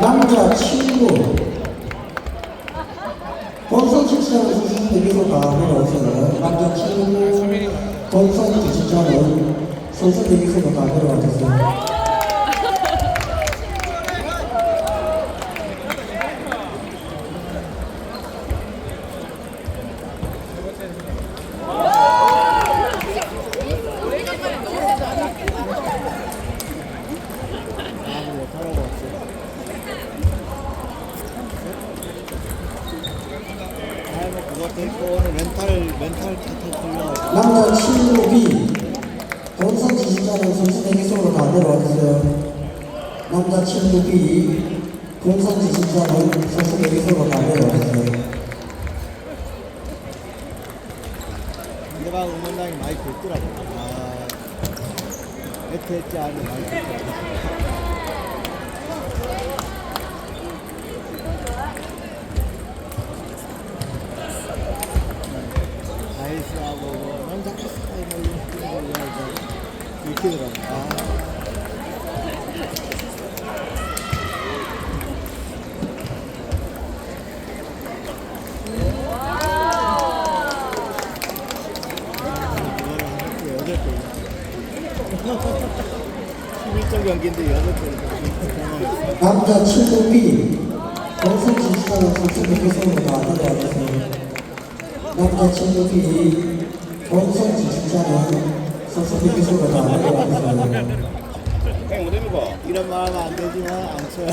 남자 친구 본선 지지자는 선수 대기소가 내려오세요. 남자 친구 본선 지지자는 선수 대기소가 다 내려와주세요. 그것도 있고 오늘 멘탈 멘탈 풀려 남자 친구 B 본선 지지자는 선수 대기소로 다 내려와주세요. 남자 친구 B 본선 지지자는 선수 대기소로 다 내려와주세요. 내가 응원당이 많이 긁더라고 아 에트했지 않은 많이 아이스하고 거 긁히더라고 아 그거를 한테 여덟 개 11점 경기인데 여덟 개 남자 친구 B 본선 지지자는 선수 대기소로 다 내려와주세요. 남자 친구 B 본선 지지자는 대기소로 다 내려와주세요. 이런 말 하면 안 되지만 안 쳐요.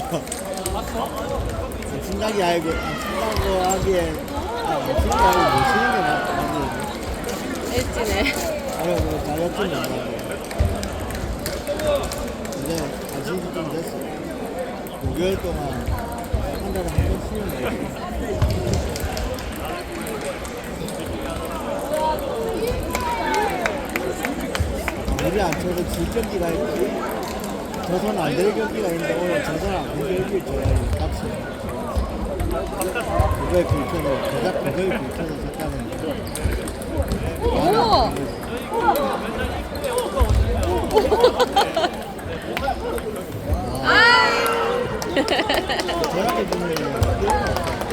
친다기 알고, 안 친다고 하기에, 아, 안 친다고 알고 못 치는 게 맞지. 일진에 아니, 뭐, 자격증 나가고. 근데, 안친지좀 됐어. 5개월 동안 한 달에 한번 치는 거야. 우리 안 쳐도 질 경기가 있지. 저선 안될 경기가 있는데 오늘 저선 안될 경기를 줘야지 값이 그거에 불켜서 제작 그거에 불켜서 졌다는 거 우와! 저렇게 보면